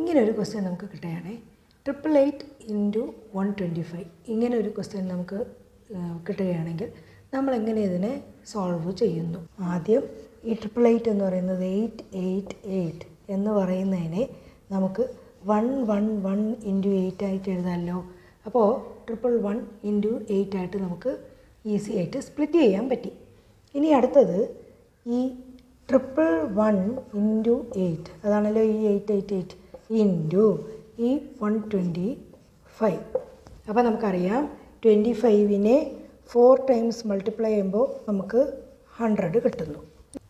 ഇങ്ങനെ ഒരു ക്വസ്റ്റ്യൻ നമുക്ക് കിട്ടുകയാണേ. Triple eight into one twenty five ഇങ്ങനെ ഒരു ക്വസ്റ്റ്യൻ നമുക്ക് കിട്ടുകയാണെങ്കിൽ നമ്മൾ എങ്ങനെ ഇതിനെ സോൾവ് ചെയ്യുന്നു? ആദ്യം ഈ ട്രിപ്പിൾ എയ്റ്റ് എന്ന് പറയുന്നത് എയ്റ്റ് എയ്റ്റ് എയ്റ്റ് എന്ന് പറയുന്നതിനെ നമുക്ക് one one one into eight ആയിട്ട് എഴുതാമല്ലോ. അപ്പോൾ ട്രിപ്പിൾ വൺ ഇന്റു എയ്റ്റ് ആയിട്ട് നമുക്ക് ഈസി ആയിട്ട് സ്പ്ലിറ്റ് ചെയ്യാൻ പറ്റി. ഇനി അടുത്തത് ഈ ട്രിപ്പിൾ വൺ ഇന്റു എയ്റ്റ് അതാണല്ലോ ഈ എയ്റ്റ് എയ്റ്റ് എയ്റ്റ് ഇന്റു ഈ വൺ ട്വന്റി ഫൈവ് അപ്പോൾ നമുക്കറിയാം ട്വന്റി ഫൈവിനെ ഫോർ ടൈംസ് മൾട്ടിപ്ലൈ ചെയ്യുമ്പോൾ നമുക്ക് ഹൺഡ്രഡ് കിട്ടുന്നു.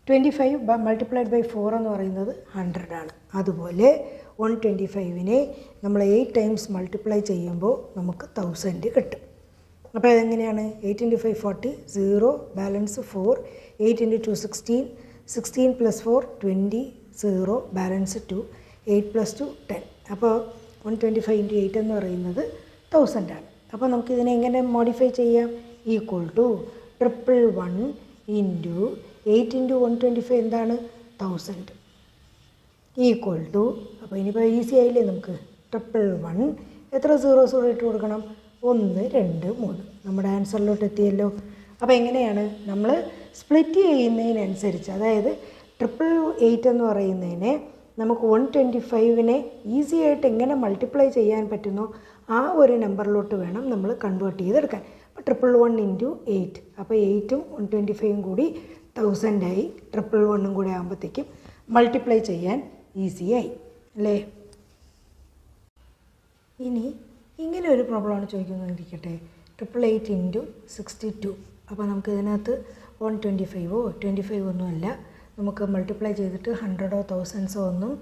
Twenty five multiplied by four എന്ന് പറയുന്നത് ഹൺഡ്രഡ് ആണ്. അതുപോലെ വൺ ട്വന്റി ഫൈവിനെ നമ്മൾ എയ്റ്റ് ടൈംസ് മൾട്ടിപ്ലൈ ചെയ്യുമ്പോൾ നമുക്ക് തൗസൻഡ് കിട്ടും. അപ്പോൾ അതെങ്ങനെയാണ്? Eight into five forty zero balance four eight into two sixteen sixteen plus four twenty zero balance two eight plus two ten. അപ്പോൾ one twenty five into eight എന്ന് പറയുന്നത് thousand ആണ്. അപ്പോൾ നമുക്കിതിനെ എങ്ങനെ മോഡിഫൈ ചെയ്യാം? Equal to triple one into eight into one twenty five എന്താണ്? Thousand. Equal to അപ്പോൾ ഇനിയിപ്പോൾ ഈസി ആയില്ലേ നമുക്ക്? ട്രിപ്പിൾ വൺ എത്ര സീറോസ് കൂടെ ഇട്ട് കൊടുക്കണം? ഒന്ന് രണ്ട് മൂന്ന്. നമ്മുടെ ആൻസറിലോട്ട് എത്തിയല്ലോ. അപ്പോൾ എങ്ങനെയാണ്? നമ്മൾ സ്പ്ലിറ്റ് ചെയ്യുന്നതിനനുസരിച്ച് അതായത് ട്രിപ്പിൾ എയ്റ്റ് എന്ന് പറയുന്നതിനെ നമുക്ക് വൺ ട്വന്റി ഫൈവിനെ ഈസി ആയിട്ട് എങ്ങനെ മൾട്ടിപ്ലൈ ചെയ്യാൻ പറ്റുന്നോ ആ ഒരു നമ്പറിലോട്ട് വേണം നമ്മൾ കൺവേർട്ട് ചെയ്തെടുക്കാൻ. അപ്പോൾ ട്രിപ്പിൾ വൺ ഇന്റു എയ്റ്റ് അപ്പോൾ എയ്റ്റും വൺ ട്വന്റി ഫൈവും കൂടി തൗസൻഡായി ട്രിപ്പിൾ വണ്ണും കൂടി ആകുമ്പോഴത്തേക്കും മൾട്ടിപ്ലൈ ചെയ്യാൻ ഈസിയായി അല്ലേ? ഇനി ഇങ്ങനെ ഒരു പ്രോബ്ലമാണ് ചോദിക്കുന്നതിരിക്കട്ടെ triple eight into sixty two അപ്പോൾ നമുക്ക് ഇതിനകത്ത് വൺ ട്വന്റി ഫൈവോ ട്വന്റി ഫൈവ് ഒന്നുമല്ല നമുക്ക് മൾട്ടിപ്ലൈ ചെയ്തിട്ട് ഹൺഡ്രഡോ തൗസൻഡ്സോ ഒന്നും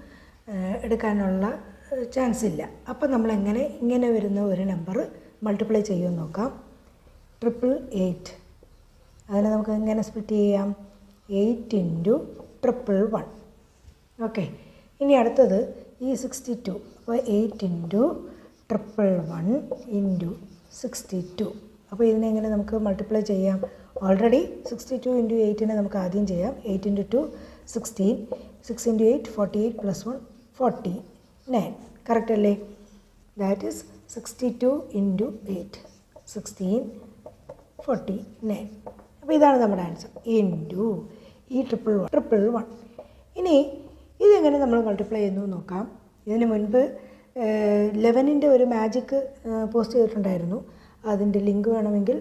എടുക്കാനുള്ള ചാൻസ് ഇല്ല. അപ്പോൾ നമ്മളെങ്ങനെ ഇങ്ങനെ വരുന്ന ഒരു നമ്പർ മൾട്ടിപ്ലൈ ചെയ്യുമെന്ന് നോക്കാം. ട്രിപ്പിൾ എയ്റ്റ് അതിനെ നമുക്ക് എങ്ങനെ സ്പ്ലിറ്റ് ചെയ്യാം? Eight into triple one okay ഇനി അടുത്തത് ഈ സിക്സ്റ്റി ടു അപ്പോൾ eight into triple one into sixty two അപ്പോൾ ഇതിനെങ്ങനെ നമുക്ക് മൾട്ടിപ്ലൈ ചെയ്യാം? ഓൾറെഡി സിക്സ്റ്റി ടു ഇന്റു എയ്റ്റിനെ നമുക്ക് ആദ്യം ചെയ്യാം. Eight into two sixteen six into eight forty eight plus one forty nine correct അല്ലേ? That is sixty two into eight sixteen forty nine അപ്പോൾ ഇതാണ് നമ്മുടെ ആൻസർ ഇന്റു ഈ ട്രിപ്പിൾ വൺ ട്രിപ്പിൾ വൺ ഇനി ഇതെങ്ങനെ നമ്മൾ മൾട്ടിപ്ലൈ ചെയ്യുന്നു നോക്കാം. ഇതിന് മുൻപ് ലെവനിന്റെ ഒരു മാജിക്ക് പോസ്റ്റ് ചെയ്തിട്ടുണ്ടായിരുന്നു. അതിന്റെ ലിങ്ക് വേണമെങ്കിൽ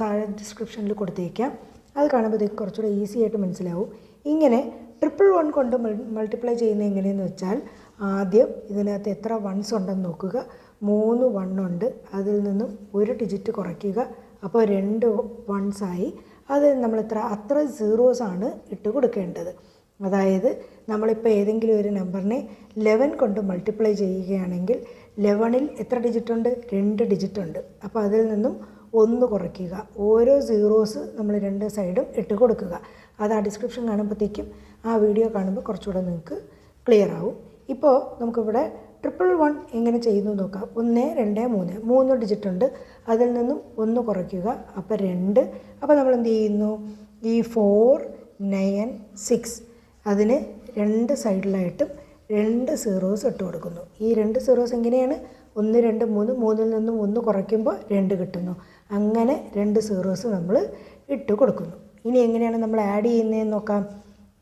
താഴെ ഡിസ്ക്രിപ്ഷനിൽ കൊടുത്തേക്കാം. അത് കാണുമ്പോഴത്തേക്ക് കുറച്ചുകൂടെ ഈസി ആയിട്ട് മനസ്സിലാവും. ഇങ്ങനെ ട്രിപ്പിൾ വൺ കൊണ്ട് മൾട്ടിപ്ലൈ ചെയ്യുന്നത് എങ്ങനെയെന്ന് വെച്ചാൽ ആദ്യം ഇതിനകത്ത് എത്ര വൺസ് ഉണ്ടെന്ന് നോക്കുക. മൂന്ന് വണ്ണുണ്ട് അതിൽ നിന്നും ഒരു ഡിജിറ്റ് കുറയ്ക്കുക. അപ്പോൾ രണ്ട് വൺസായി അത് നമ്മൾ എത്ര അത്ര സീറോസ് ആണ് ഇട്ട് കൊടുക്കേണ്ടത്. അതായത് നമ്മളിപ്പോൾ ഏതെങ്കിലും ഒരു നമ്പറിനെ ലെവൻ കൊണ്ട് മൾട്ടിപ്ലൈ ചെയ്യുകയാണെങ്കിൽ ലെവണിൽ എത്ര ഡിജിറ്റ് ഉണ്ട്? രണ്ട് ഡിജിറ്റ് ഉണ്ട്. അപ്പോൾ അതിൽ നിന്നും ഒന്ന് കുറയ്ക്കുക. ഓരോ സീറോസ് നമ്മൾ രണ്ട് സൈഡും ഇട്ട് കൊടുക്കുക. അത് ആ ഡിസ്ക്രിപ്ഷൻ കാണുമ്പോഴത്തേക്കും ആ വീഡിയോ കാണുമ്പോൾ കുറച്ചുകൂടെ നിങ്ങൾക്ക് ക്ലിയർ ആവും. ഇപ്പോൾ നമുക്കിവിടെ ട്രിപ്പിൾ വൺ എങ്ങനെ ചെയ്യുന്നു നോക്കാം. ഒന്ന് രണ്ട് മൂന്ന്. മൂന്ന് ഡിജിറ്റ് ഉണ്ട്. അതിൽ നിന്നും ഒന്ന് കുറയ്ക്കുക. അപ്പോൾ രണ്ട്. അപ്പോൾ നമ്മൾ എന്ത് ചെയ്യുന്നു? ഈ ഫോർ നയൻ സിക്സ് അതിന് രണ്ട് സൈഡിലായിട്ടും രണ്ട് സീറോസ് ഇട്ട് കൊടുക്കുന്നു. ഈ രണ്ട് സീറോസ് എങ്ങനെയാണ്? ഒന്ന് രണ്ട് മൂന്ന്. മൂന്നിൽ നിന്നും ഒന്ന് കുറയ്ക്കുമ്പോൾ രണ്ട് കിട്ടുന്നു. അങ്ങനെ രണ്ട് സീറോസ് നമ്മൾ ഇട്ട് കൊടുക്കുന്നു. ഇനി എങ്ങനെയാണ് നമ്മൾ ആഡ് ചെയ്യുന്നതെന്ന് നോക്കാം.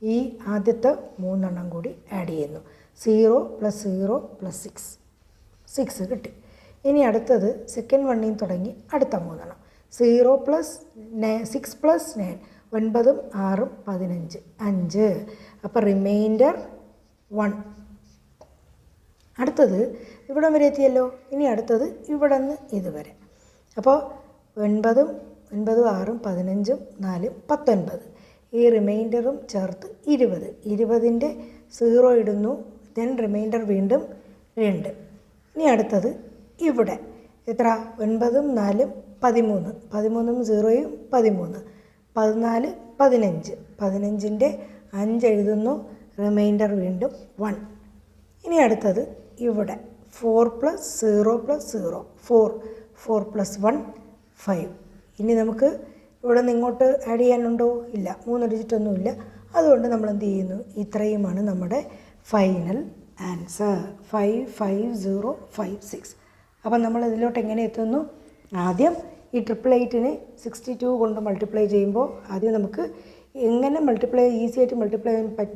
ഈ ആദ്യത്തെ മൂന്നെണ്ണം കൂടി ആഡ് ചെയ്യുന്നു. Zero plus zero plus six six കിട്ടി. ഇനി അടുത്തത് സെക്കൻഡ് വണ്ണിൽ തുടങ്ങി അടുത്ത മൂന്നെണ്ണം. Zero plus nine six plus nine ഒൻപതും ആറും പതിനഞ്ച്. അഞ്ച്. അപ്പോൾ റിമൈൻഡർ വൺ. അടുത്തത് ഇവിടം വരെ എത്തിയല്ലോ. ഇനി അടുത്തത് ഇവിടെ നിന്ന് ഇതുവരെ. അപ്പോൾ ഒൻപതും ഒൻപതും ആറും പതിനഞ്ചും നാലും പത്തൊൻപത്. ഈ റിമൈൻഡറും ചേർത്ത് ഇരുപത്. ഇരുപതിന്റെ സീറോ ഇടുന്നു ദെൻ റിമൈൻഡർ വീണ്ടും രണ്ട്. ഇനി അടുത്തത് ഇവിടെ. എത്ര? ഒൻപതും നാലും പതിമൂന്ന്. പതിമൂന്നും സീറോയും പതിമൂന്ന്. പതിനാല് പതിനഞ്ച്. പതിനഞ്ചിന്റെ അഞ്ച് എഴുതുന്നു റിമൈൻഡർ വീണ്ടും വൺ ഇനി അടുത്തത് ഇവിടെ four plus zero plus zero four four plus one five ഇനി നമുക്ക് ഇവിടെ നിന്ന് ഇങ്ങോട്ട് ആഡ് ചെയ്യാനുണ്ടോ? ഇല്ല. മൂന്ന് ഡിജിറ്റ് ഒന്നുമില്ല അതുകൊണ്ട് നമ്മൾ എന്ത് ചെയ്യുന്നു? ഇത്രയുമാണ് നമ്മുടെ final answer five five zero five six അപ്പം നമ്മൾ ഇതിലോട്ട് എങ്ങനെ എത്തുന്നു? ആദ്യം ഈ ട്രിപ്പിൾ എയ്റ്റിനെ സിക്സ്റ്റി ടു കൊണ്ട് മൾട്ടിപ്ലൈ ചെയ്യുമ്പോൾ ആദ്യം നമുക്ക് എങ്ങനെ മൾട്ടിപ്ലൈ ഈസി ആയിട്ട് മൾട്ടിപ്ലൈ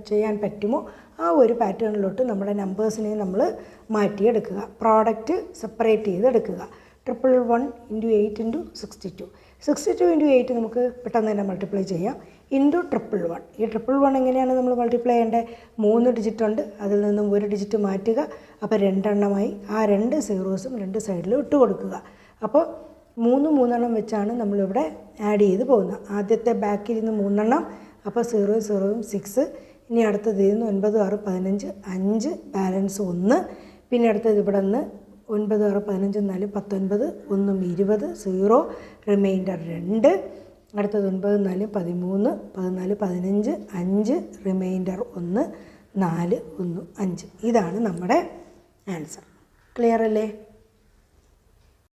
ചെയ്യാൻ പറ്റുമോ ആ ഒരു പാറ്റേണിലോട്ട് നമ്മുടെ നമ്പേഴ്സിനെ നമ്മൾ മാറ്റിയെടുക്കുക. പ്രോഡക്റ്റ് സെപ്പറേറ്റ് ചെയ്തെടുക്കുക. Triple one into eight into sixty two sixty two into eight നമുക്ക് പെട്ടെന്ന് തന്നെ മൾട്ടിപ്ലൈ ചെയ്യാം. ഇന്റു ട്രിപ്പിൾ വൺ ഈ ട്രിപ്പിൾ വൺ എങ്ങനെയാണ് നമ്മൾ മൾട്ടിപ്ലൈ ചെയ്യേണ്ടത്? മൂന്ന് ഡിജിറ്റ് ഉണ്ട്. അതിൽ നിന്നും ഒരു ഡിജിറ്റ് മാറ്റുക. അപ്പോൾ രണ്ടെണ്ണമായി. ആ രണ്ട് സീറോസും രണ്ട് സൈഡിലും ഇട്ട് കൊടുക്കുക അപ്പോൾ മൂന്ന് മൂന്നെണ്ണം വെച്ചാണ് നമ്മളിവിടെ ആഡ് ചെയ്ത് പോകുന്നത്. ആദ്യത്തെ ബാക്കിൽ നിന്ന് മൂന്നെണ്ണം അപ്പോൾ സീറോ സീറോയും സിക്സ് ഇനി അടുത്തത് നിന്ന് ഒൻപത് ആറ് പതിനഞ്ച് അഞ്ച് ബാലൻസ് ഒന്ന്. പിന്നെ അടുത്തത് ഇവിടെ നിന്ന് ഒൻപത് ആറ് പതിനഞ്ച് നാല് പത്തൊൻപത് ഒന്നും ഇരുപത് സീറോ റിമൈൻഡർ രണ്ട്. അടുത്തത് ഒൻപത് നാല് പതിമൂന്ന് പതിനാല് പതിനഞ്ച് അഞ്ച് റിമൈൻഡർ ഒന്ന് നാല് ഒന്ന് അഞ്ച്. ഇതാണ് നമ്മുടെ ആൻസർ ക്ലിയർ അല്ലേ?